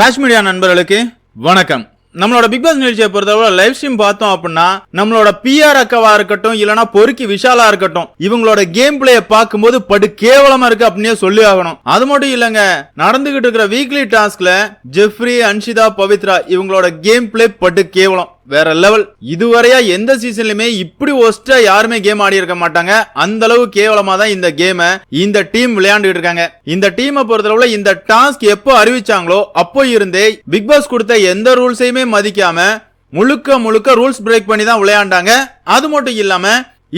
Raj media நண்பர்களுக்கு வணக்கம். நம்மளோட பிக் பாஸ் நிகழ்ச்சியை பொறுத்தவரை லைவ் ஸ்ட்ரீம் பார்த்தோம் அப்படின்னா நம்மளோட பிஆர் அக்காவா இருக்கட்டும் இல்லனா பொறுக்கி விஷாலா இருக்கட்டும் இவங்களோட கேம் பிளேய பார்க்கும்போது படு கேவலமா இருக்கு அப்படின்னே சொல்லி ஆகணும். அது மட்டும் இல்லங்க நடந்துகிட்டு இருக்கிற வீக்லி டாஸ்க்ல ஜெஃப்ரி அன்ஷிதா பவித்ரா இவங்களோட கேம் பிளே படு கேவலம். வேற லெவல் இதுவரையா எந்த சீசன்லயுமே இப்படி ஒஸ்டா யாருமே கேம் ஆடி இருக்க மாட்டாங்க. அந்த அளவு கேவலமா தான் இந்த கேமை இந்த டீம் விளையாண்டுட்டு இருக்காங்க. இந்த டீமை பொறுத்தளவுல இந்த டாஸ்க் எப்போ அறிவிச்சாங்களோ அப்போ இருந்தே பிக் பாஸ் கொடுத்த எந்த ரூல்ஸையுமே மதிக்காம முழுக்க முழுக்க ரூல்ஸ் பிரேக் பண்ணி தான் விளையாண்டாங்க. அது மட்டும் இல்லாம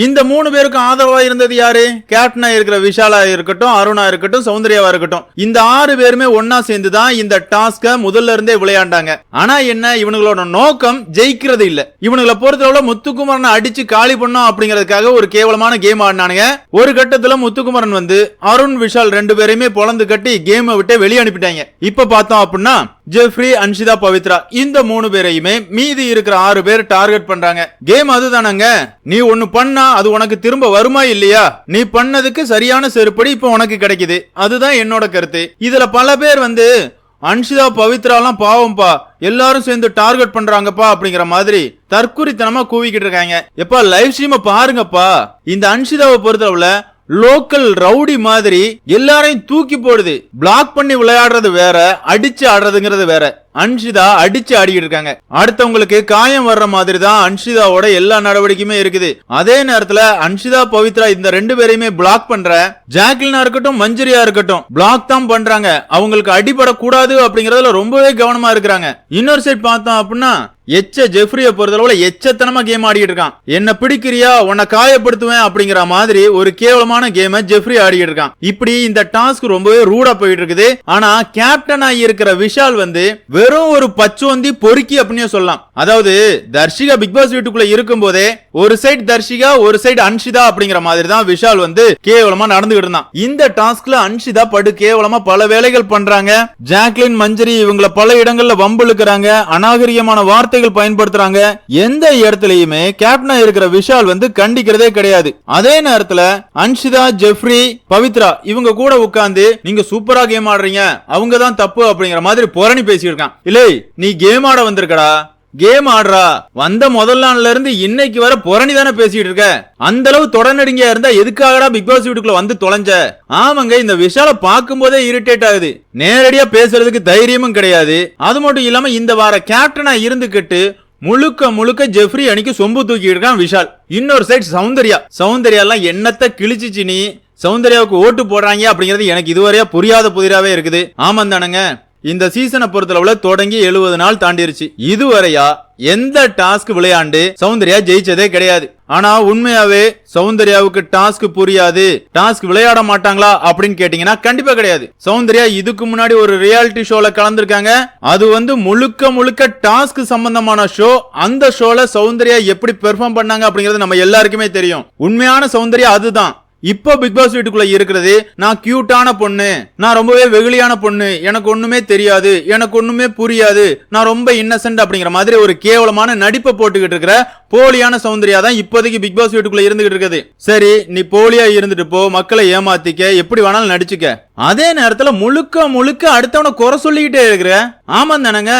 இந்த மூணு பேருக்கும் ஆதரவா இருந்தது யாரு? கேப்டனா இருக்கிற விஷாலா இருக்கட்டும் அருணா இருக்கட்டும் சௌந்தர்யாவா இருக்கட்டும். இந்த ஆறு பேருமே ஒன்னா சேர்ந்து தான் இந்த டாஸ்க முதல்ல இருந்தே விளையாண்டாங்க. ஆனா என்ன? இவனுங்களோட நோக்கம் ஜெயிக்கிறது இல்ல. இவனுங்களை பொறுத்தளவுல முத்துக்குமரனை அடிச்சு காலி பண்ணோம் அப்படிங்கறதுக்காக ஒரு கேவலமான கேம் ஆடினானுங்க. ஒரு கட்டத்துல முத்துக்குமரன் வந்து அருண் விஷால் ரெண்டு பேரையுமே பொழந்து கட்டி கேமை விட்டு வெளியே அனுப்பிட்டாங்க. இப்ப பார்த்தோம் அப்படின்னா ஜெஃப்ரி அன்ஷிதா பவித்ரா இந்த மூணு பேரையுமே மீதி இருக்கிற ஆறு பேர் டார்கெட் பண்றாங்க. கேம் அதுதானங்க? நீ ஒன்னு பண்ணா அது உனக்கு திரும்ப வருமா இல்லையா? நீ பண்ணதுக்கு சரியான செருப்படி இப்ப உனக்கு கிடைக்குது. அதுதான் என்னோட கருத்து. இதுல பல பேர் வந்து அன்ஷிதா பவித்ராலாம் பாவம்பா. எல்லாரும் சேர்ந்து டார்கெட் பண்றாங்கப்பா அப்படிங்கிற மாதிரி தற்குறித்தனமா கூவிக்கிட்டு இருக்காங்க. எப்பா லைவ் ஸ்ட்ரீம பாருங்கப்பா. இந்த அன்ஷிதாவை பொறுத்தளவுல லோக்கல் ரவுடி மாதிரி எல்லாரையும் தூக்கி போடுது. பிளாக் பண்ணி விளையாடுறது வேற அடிச்சு ஆடுறதுங்கிறது வேற. அன்ஷிதா அடிச்சு ஆடிக்கிட்டு இருக்காங்க. அடுத்தவங்களுக்கு காயம் வர்ற மாதிரி தான் அன்ஷிதாவோட எல்லா நடவடிக்கையுமே இருக்குது. அதே நேரத்துல அன்ஷிதா பவித்ரா இந்த ரெண்டு பேரையுமே பிளாக் பண்ற ஜாக்லினா இருக்கட்டும் மஞ்சரியா இருக்கட்டும் பிளாக் தான் பண்றாங்க. அவங்களுக்கு அடிபடக்கூடாது அப்படிங்கறதுல ரொம்பவே கவனமா இருக்கிறாங்க. இன்னொரு சைட் பார்த்தோம் அப்படின்னா எச்ச ஜெஃப்ரிய பொறுத்தளவுல எச்சத்தனமா கேம் ஆடிட்டு இருக்கான். என்ன பிடிக்கிறியா? உன்னை காயப்படுத்துவேன் அப்படிங்கிற மாதிரி ஒரு கேவலமான கேம ஜெஃப்ரி ஆடிட்டு இருக்கான். இப்படி இந்த டாஸ்க் ரொம்பவே ரூடா போயிட்டு இருக்குது. ஆனா கேப்டனா இருக்கிற விஷால் வந்து வெறும் ஒரு பச்சோந்தி பொறுக்கி அப்படின்னே சொல்லலாம். அதாவது தர்ஷிகா பிக் பாஸ் வீட்டுக்குள்ள இருக்கும் போதே ஒரு சைடு தர்ஷிகா ஒரு சைடு அன்ஷிதா அப்படிங்கிற மாதிரி தான் விஷால் வந்து கேவலமா நடந்துகிட்டு இருந்தான். இந்த டாஸ்க்ல அன்ஷிதா படு கேவலமா பல வேலைகள் பண்றாங்க. ஜாக்லின் மஞ்சரி இவங்கள பல இடங்கள்ல வம்பிழுக்கிறாங்க. அநாகரிகமான வார்த்தைகள் பயன்படுத்துறாங்க. எந்த இடத்துலயுமே கேப்டனா இருக்கிற விஷால் வந்து கண்டிக்கிறதே கிடையாது. அதே நேரத்துல அன்ஷிதா ஜெஃப்ரி பவித்ரா இவங்க கூட உட்கார்ந்து நீங்க சூப்பரா கேம் ஆடுறீங்க. அவங்க தான் தப்பு அப்படிங்கிற மாதிரி புரணி பேசியிருக்கான் இல்லை நீ கேம் ஆட வந்திருக்கடா. கேம் ஆடுறா. வந்த முதல் நாள்ல இருந்து இன்னைக்கு வர புரணி தானே பேசிட்டு இருக்க. அந்த அளவு தொடர்நடிங்க இருந்தா எதுக்காகடா பிக் பாஸ் வீட்டுக்குள்ள வந்து தொலைஞ்ச? ஆமாங்க இந்த விஷால பார்க்கும் போதே இரிட்டேட் ஆகுது. நேரடியா பேசுறதுக்கு தைரியமும் கிடையாது. அது மட்டும் இல்லாம இந்த வார கேப்டனா இருந்துகிட்டு முழுக்க முழுக்க ஜெஃப்ரி அணிக்கு சொம்பு தூக்கி இருக்கான் விஷால். இன்னொரு சைடு சௌந்தர்யா. சௌந்தர்யா எல்லாம் என்னத்த கிழிச்சிச்சு நீ? சௌந்தர்யாவுக்கு ஓட்டு போடுறாங்க அப்படிங்கிறது எனக்கு இதுவரையா புரியாத புதிராவே இருக்குது. ஆமாம் தானங்க? இந்த சீசனை பொறுத்தளவுல தொடங்கி எழுபது நாள் தாண்டிருச்சு. இதுவரையா எந்த டாஸ்க் விளையாண்டு சௌந்தர்யா ஜெயிச்சதே கிடையாது. ஆனா உண்மையாவே சௌந்தர்யாவுக்கு டாஸ்க் புரியாது. டாஸ்க் விளையாட மாட்டாங்களா அப்படின்னு கேட்டீங்கன்னா கண்டிப்பா கிடையாது. சௌந்தர்யா இதுக்கு முன்னாடி ஒரு ரியாலிட்டி ஷோல கலந்துருக்காங்க. அது வந்து முழுக்க முழுக்க டாஸ்க் சம்பந்தமான ஷோ அந்த ஷோல சௌந்தர்யா எப்படி பெர்ஃபார்ம் பண்ணாங்க அப்படிங்கிறது நம்ம எல்லாருக்குமே தெரியும். உண்மையான சௌந்தர்யா அதுதான். இப்போ பிக் பாஸ் வீட்டுக்குள்ள இருக்கிறது நான் கியூட்டான பொண்ணு நான் ரொம்பவே வெகுளியான பொண்ணு எனக்கு ஒண்ணுமே தெரியாது எனக்கு ஒண்ணுமே புரியாது நான் ரொம்ப இன்னசென்ட் அப்படிங்கிற மாதிரி ஒரு கேவலமான நடிப்பை போட்டுக்கிட்டு இருக்கிற போலியான சௌந்தர்யா தான் இப்போதைக்கு பிக் பாஸ் வீட்டுக்குள்ள இருந்துகிட்டு இருக்குது. சரி நீ போலியா இருந்துட்டு போ மக்களை ஏமாத்திக்க எப்படி வேணாலும் நடிச்சுக்க. அதே நேரத்துல முழுக்க முழுக்க அடுத்தவனை குறை சொல்லிக்கிட்டே இருக்கிற ஆமா தானங்க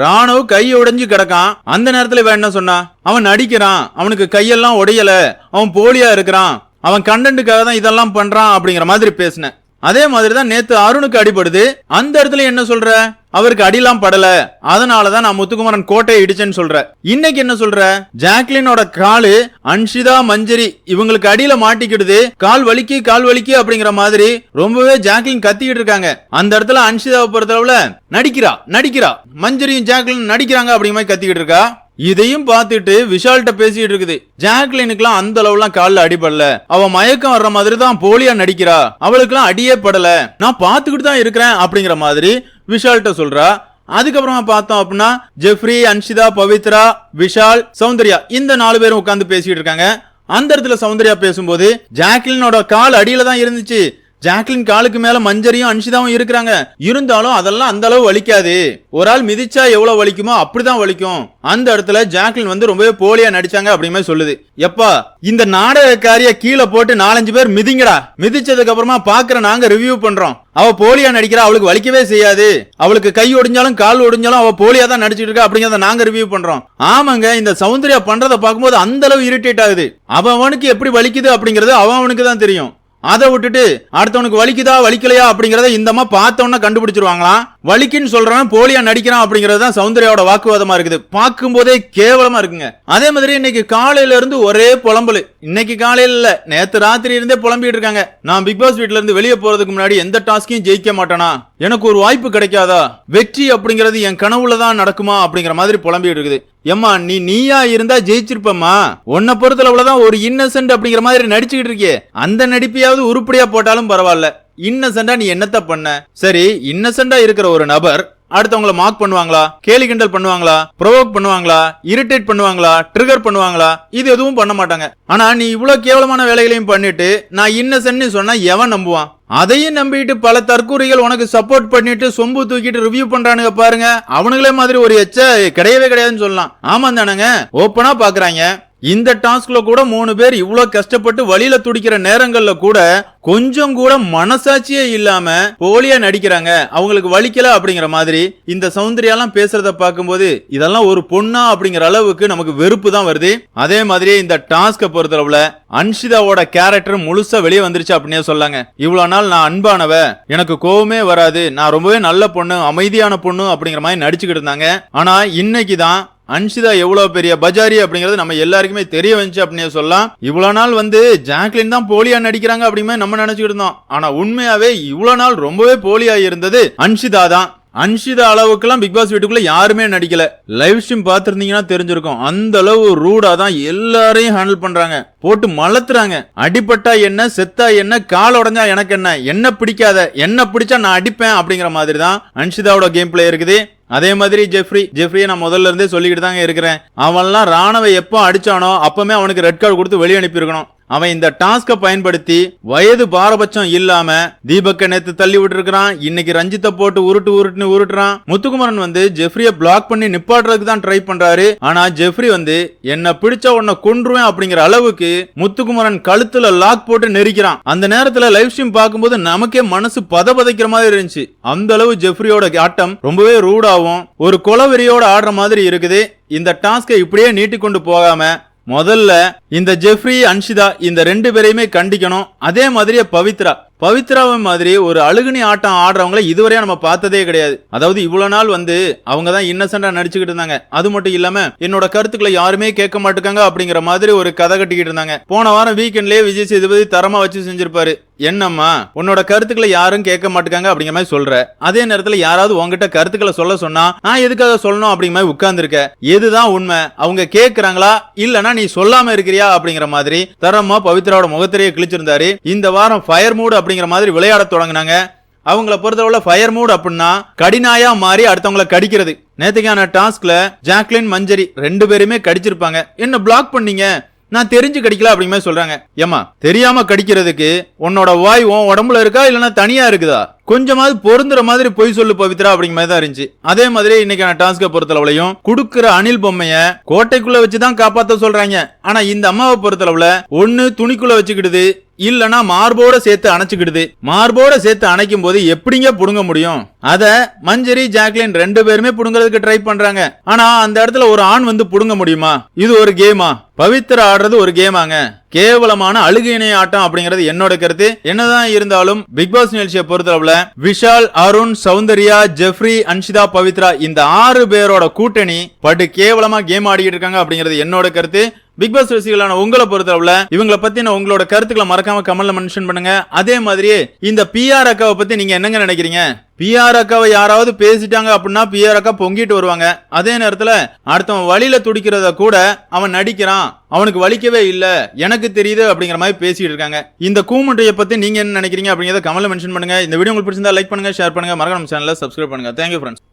ராணுவ கை உடைஞ்சு கிடக்கான். அந்த நேரத்துல இவன் என்ன சொன்னா? அவன் நடிக்கிறான் அவனுக்கு கையெல்லாம் உடையல அவன் போலியா இருக்கிறான். அவன் கண்டென்ட்டுக்காக தான் இதெல்லாம் பண்றான் அப்படிங்கிற மாதிரி பேசினேன். அதே மாதிரி தான் நேத்து அருணுக்கு அடிபடுது. அந்த இடத்துல என்ன சொல்ற? அவருக்கு அடிலாம் படல. அதனாலதான் நான் முத்துக்குமரன் கோட்டையை இடிச்சேன்னு சொல்ற. இன்னைக்கு என்ன சொல்ற? ஜாக்லினோட காலு அன்ஷிதா மஞ்சரி இவங்களுக்கு அடியில மாட்டிக்கிடுது. கால் வலிக்கு கால் வலிக்கு அப்படிங்கிற மாதிரி ரொம்பவே ஜாக்லின் கத்திக்கிட்டு இருக்காங்க. அந்த இடத்துல அன்ஷிதாவை பொறுத்தளவுல நடிக்கிறா நடிக்கிறா. மஞ்சரியும் ஜாக்லின் நடிக்கிறாங்க அப்படிங்கிற மாதிரி கத்திக்கிட்டு இருக்கா. இதையும் பார்த்துட்டு விஷால்கிட்ட பேசிட்டு இருக்குது. ஜாக்லினுக்குலாம் அந்த அளவுலாம் காலில் அடிபடல. அவ மயக்கம் வர்ற மாதிரி தான் போலியா நடிக்கிறா. அவளுக்குலாம் அடியே படல. நான் பார்த்துக்கிட்டு தான் இருக்கிறேன் அப்படிங்கிற மாதிரி விஷால்கிட்ட சொல்றா. அதுக்கப்புறமா பார்த்தோம் அப்படின்னா ஜெஃப்ரி அன்ஷிதா பவித்ரா விஷால் சௌந்தர்யா இந்த நாலு பேரும் உட்காந்து பேசிட்டு இருக்காங்க. அந்த இடத்துல சௌந்தர்யா பேசும்போது ஜாக்லினோட கால் அடியில தான் இருந்துச்சு. ஜாக்லின் காலுக்கு மேல மஞ்சரியும் அன்ஷிதாவும் இருக்கிறாங்க. இருந்தாலும் அதெல்லாம் அந்த அளவு வலிக்காது. ஒரு ஆள் மிதிச்சா எவ்வளவு வலிக்குமோ அப்படிதான் வலிக்கும். அந்த இடத்துல ஜாக்லின் வந்து ரொம்பவே போலியா நடிச்சாங்க அப்படிமே சொல்லுது. எப்பா இந்த நாடகக்காரிய கீழே போட்டு நாலஞ்சு பேர் மிதிங்கடா. மிதிச்சதுக்கு அப்புறமா பாக்குற நாங்க ரிவ்யூ பண்றோம். அவ போலியா நடிக்கிறா அவளுக்கு வலிக்கவே செய்யாது. அவளுக்கு கை ஒடிஞ்சாலும் கால் ஒடிஞ்சாலும் அவ போலியா தான் நடிச்சிட்டு இருக்கா அப்படிங்கறத நாங்க ரிவ்யூ பண்றோம். ஆமாங்க இந்த சௌந்தர்யா பண்றத பார்க்கும்போது அந்த அளவு இரிட்டேட் ஆகுது. அவனுக்கு எப்படி வலிக்குது அப்படிங்கறது அவன் அவனுக்கு தான் தெரியும். அதை விட்டுட்டு அடுத்தவனுக்கு வலிக்குதா வலிக்கலையா அப்படிங்கறத இந்தமா பார்த்தவொன்னே கண்டுபிடிச்சிருவாங்களாம் வலிக்குன்னு சொல்றான் போலியா நடிக்கிறான் அப்படிங்கிறது தான் சௌந்தர்யாவோட வாக்குவாதமா இருக்குது. பார்க்கும்போதே கேவலமா இருக்குங்க. அதே மாதிரி இன்னைக்கு காலையில இருந்து ஒரே புலம்பல். இன்னைக்கு காலையில இல்ல நேத்து ராத்திரி இருந்தே புலம்பிட்டு இருக்காங்க. நான் பிக் பாஸ் வீட்ல இருந்து வெளியே போறதுக்கு முன்னாடி எந்த டாஸ்கையும் ஜெயிக்க மாட்டேனா? எனக்கு ஒரு வாய்ப்பு கிடைக்காதா? வெற்றி அப்படிங்கிறது என் கனவுல தான் நடக்குமா அப்படிங்கிற மாதிரி புலம்பிட்டு இருக்குது. ஏம்மா நீ நீயா இருந்தா ஜெயிச்சிருப்பம்மா. உன்னை பொறுத்தளவுலதான் ஒரு இன்னசென்ட் அப்படிங்கிற மாதிரி நடிச்சுக்கிட்டு இருக்கே அந்த நடிப்பையாவது உருப்படியா போட்டாலும் பரவாயில்ல. இன்னசென்டா நீ என்னத்த பண்ண? சரி இன்னசென்டா இருக்கிற ஒரு நபர் அடுத்தவங்கள மார்க் பண்ணுவாங்களா? கேலி கிண்டல் பண்ணுவாங்களா? ப்ரொவோக் பண்ணுவாங்களா? இரிட்டேட் பண்ணுவாங்களா? ட்ரிகர் பண்ணுவாங்களா? இது எதுவும் பண்ண மாட்டாங்க. ஆனா நீ இவ்வளவு கேவலமான வேலைகளையும் பண்ணிட்டு நான் இன்னசென்ட்னு சொன்னா எவன் நம்புவான்? அதையும் நம்பிட்டு பல தற்கூறிகள் உனக்கு சப்போர்ட் பண்ணிட்டு சொம்பு தூக்கிட்டு ரிவ்யூ பண்றானுங்க பாருங்க. அவனுங்களே மாதிரி ஒரு எச்ச கிடையவே கிடையாதுன்னு சொல்லலாம். ஆமா தானங்க? ஓப்பனா பாக்குறாங்க. இந்த டாஸ்க்ல கூட மூணு பேர் இவ்வளோ கஷ்டப்பட்டு வழியில துடிக்கிற நேரங்கள்ல கூட கொஞ்சம் கூட மனசாட்சியே இல்லாம போலியா நடிக்கிறாங்க. அவங்களுக்கு வலிக்கல அப்படிங்கிற மாதிரி இந்த சௌந்தர்யாலாம் பேசுறத பார்க்கும்போது இதெல்லாம் ஒரு பொண்ணா அப்படிங்கிற அளவுக்கு நமக்கு வெறுப்பு தான் வருது. அதே மாதிரியே இந்த டாஸ்க பொறுத்தளவுல அன்ஷிதாவோட கேரக்டர் முழுசா வெளியே வந்துருச்சு அப்படின்னே சொல்லாங்க. இவ்வளவு நாள் நான் அன்பானவ எனக்கு கோவமே வராது. நான் ரொம்பவே நல்ல பொண்ணு அமைதியான பொண்ணு அப்படிங்கிற மாதிரி நடிச்சுக்கிட்டு இருந்தாங்க. ஆனா இன்னைக்கு தான் அன்ஷிதா எவ்வளவு பெரிய பஜாரி அப்படிங்கிறது நம்ம எல்லாருக்குமே தெரிய வந்துச்சு அப்படின்னு சொல்லலாம். இவ்வளவு நாள் வந்து ஜாக்லின் தான் போலியா நடிக்கிறாங்க அப்படிமே நம்ம நினைச்சுக்கிட்டு இருந்தோம். ஆனா உண்மையாவே இவ்வளவு நாள் ரொம்பவே போலியா இருந்தது அன்ஷிதா தான். அன்ஷிதா அளவுக்குலாம் பிக் பாஸ் வீட்டுக்குள்ள யாருமே நடிக்கல. லைவ் ஸ்ட்ரீம் பார்த்திருந்தீங்கன்னா தெரிஞ்சிருக்கும். அந்த அளவு ரூடா தான் எல்லாரையும் ஹேண்டில் பண்றாங்க. போட்டு மலத்துறாங்க. அடிபட்டா என்ன செத்தா என்ன கால் உடஞ்சா எனக்கு என்ன என்ன பிடிக்காத என்ன பிடிச்சா நான் அடிப்பேன் அப்படிங்கிற மாதிரி தான் அன்ஷிதாவோட கேம் பிளே இருக்குது. அதே மாதிரி ஜெஃப்ரி ஜெஃப்ரியை நான் முதல்ல இருந்தே சொல்லிக்கிட்டு தாங்க இருக்கிறேன். அவன்லாம் ராணுவ எப்போ அடிச்சானோ அப்பமே அவனுக்கு ரெட் கார்டு கொடுத்து வெளியே அனுப்பியிருக்கணும். அவன் இந்த டாஸ்க பயன்படுத்தி வயது பாரபட்சம் இல்லாம தீபக்க நேத்து தள்ளி விட்டுருக்கான் இன்னைக்கு ரஞ்சித்தை போட்டு உருட்டு உருட்டுன்னு உருட்டுறான். முத்துக்குமரன் வந்து ஜெஃப்ரிய பிளாக் பண்ணி நிப்பாடுறதுக்கு தான் ட்ரை பண்றாரு. ஆனா ஜெஃப்ரி வந்து என்ன பிடிச்ச உன்னை கொன்றுவேன் அப்படிங்கிற அளவுக்கு முத்துக்குமரன் கழுத்துல லாக் போட்டு நெரிக்கிறான். அந்த நேரத்துல லைவ் ஸ்ட்ரீம் பார்க்கும்போது நமக்கே மனசு பதபதைக்கிற மாதிரி இருந்துச்சு. அந்த அளவு ஜெஃப்ரியோட ஆட்டம் ரொம்பவே ரூடாவும் ஒரு கொலவெறியோட ஆடுற மாதிரி இருக்குது. இந்த டாஸ்கை இப்படியே நீட்டிக்கொண்டு போகாம முதல்ல இந்த ஜெஃப்ரி அன்ஷிதா இந்த ரெண்டு பேரையுமே கண்டிக்கணும். அதே மாதிரியே பவித்ரா. பவித்ராவை மாதிரி ஒரு அழுகுனி ஆட்டம் ஆடுறவங்கள இதுவரையும் நம்ம பார்த்ததே கிடையாது. அதாவது இவ்வளவு நாள் வந்து அவங்க தான் இன்னசென்டா நடிச்சுக்கிட்டு இருந்தாங்க. அது மட்டும் இல்லாம என்னோட கருத்துக்களை யாருமே கேட்க மாட்டுக்காங்க அப்படிங்கிற மாதிரி ஒரு கதை கட்டிக்கிட்டு இருந்தாங்க. போன வாரம் வீக்கெண்ட்லயே விஜய் சேதுபதி தரமா வச்சு செஞ்சிருப்பாரு. என்னம்மா உன்னோட கருத்துக்களை யாரும் கேட்க மாட்டுக்காங்க அப்படிங்கிற மாதிரி சொல்ற. அதே நேரத்துல யாராவது உங்ககிட்ட கருத்துக்களை சொல்ல சொன்னா நான் எதுக்காக சொல்லணும் அப்படிங்கிற மாதிரி உட்கார்ந்துருக்க. எதுதான் உண்மை? அவங்க கேக்குறாங்களா இல்லனா நீ சொல்லாம இருக்கிறியா அப்படிங்கிற மாதிரி தரமா பவித்ராவோட முகத்திலேயே கிழிச்சிருந்தாரு. இந்த வாரம் ஃபயர் மூடு அப்படிங்கிற மாதிரி விளையாட தொடங்கினாங்க. அவங்கள பொறுத்தளவுல ஃபயர் மூட் அப்படின்னா கடினாயா மாறி அடுத்தவங்கள கடிக்கிறது. நேத்துக்கான டாஸ்க்ல ஜாக்லின் மஞ்சரி ரெண்டு பேருமே கடிச்சிருப்பாங்க. என்ன பிளாக் பண்ணீங்க? நான் தெரிஞ்சு கடிக்கல அப்படிங்கிற மாதிரி சொல்றாங்க. ஏமா தெரியாம கடிக்கிறதுக்கு உன்னோட வாய் உன் உடம்புல இருக்கா? இல்லைன்னா தனியா இருக்குதா? கொஞ்சமாவது பொருந்துற மாதிரி பொய் சொல்லு பவித்ரா அப்படிங்கிற மாதிரி தான் இருந்துச்சு. அதே மாதிரி இன்னைக்கான டாஸ்கை பொறுத்தளவுலையும் குடுக்கிற அணில் பொம்மைய கோட்டைக்குள்ள வச்சுதான் காப்பாத்த சொல்றாங்க. ஆனா இந்த அம்மாவை பொறுத்தளவுல ஒன்னு துணிக்குள்ள வச்சுக்கிடுது இல்லனா மார்போட சேர்த்து அணைச்சுக்கிடுது. மார்போட சேர்த்து அணைக்கும் போது எப்படிங்க புடுங்க முடியும்? அத மஞ்சரி ஜாக்லின் ரெண்டு பேருமே புடுங்கிறதுக்கு ட்ரை பண்றாங்க. ஆனா அந்த இடத்துல ஒரு ஆண் வந்து புடுங்க முடியுமா? இது ஒரு கேமா. பவித்ரா ஆடுறது ஒரு கேமாங்க. கேவலமான அழுகையினை ஆட்டம் அப்படிங்கிறது என்னோட கருத்து. என்னதான் இருந்தாலும் பிக் பாஸ் நிகழ்ச்சியை பொறுத்தளவுல விஷால் அருண் சௌந்தர்யா ஜெஃப்ரி அன்ஷிதா பவித்ரா இந்த ஆறு பேரோட கூட்டணி படு கேவலமா கேம் ஆடிக்கிட்டு இருக்காங்க அப்படிங்கிறது என்னோட கருத்து. பிக் பாஸ் ரசிகளான உங்களை பொறுத்தளவுல இவங்கள பத்தின உங்களோட கருத்துக்களை மறக்காம கமெண்ட்ல மென்ஷன் பண்ணுங்க. அதே மாதிரியே இந்த பிஆர் அக்காவை பத்தி நீங்க என்னங்க நினைக்கிறீங்க? பிஆர் அக்காவை யாராவது பேசிட்டாங்க அப்படின்னா பிஆர் அக்கா பொங்கிட்டு வருவாங்க. அதே நேரத்துல அடுத்தவன் வழியில துடிக்கிறத கூட அவன் நடிக்கிறான். அவனுக்கு வலிக்கவே இல்ல. எனக்கு தெரியுது அப்படிங்கிற மாதிரி பேசிட்டு இருக்காங்க. இந்த கூமுட்டையை பத்தி நீங்க என்ன நினைக்கிறீங்க அப்படிங்கறத கமெண்ட்ல மென்ஷன் பண்ணுங்க. இந்த வீடியோ உங்களுக்கு பிடிச்சிருந்தா லைக் பண்ணுங்க ஷேர் பண்ணுங்க. மறக்காம சேனலை சப்ஸ்கிரைப் பண்ணுங்க. Thank you friends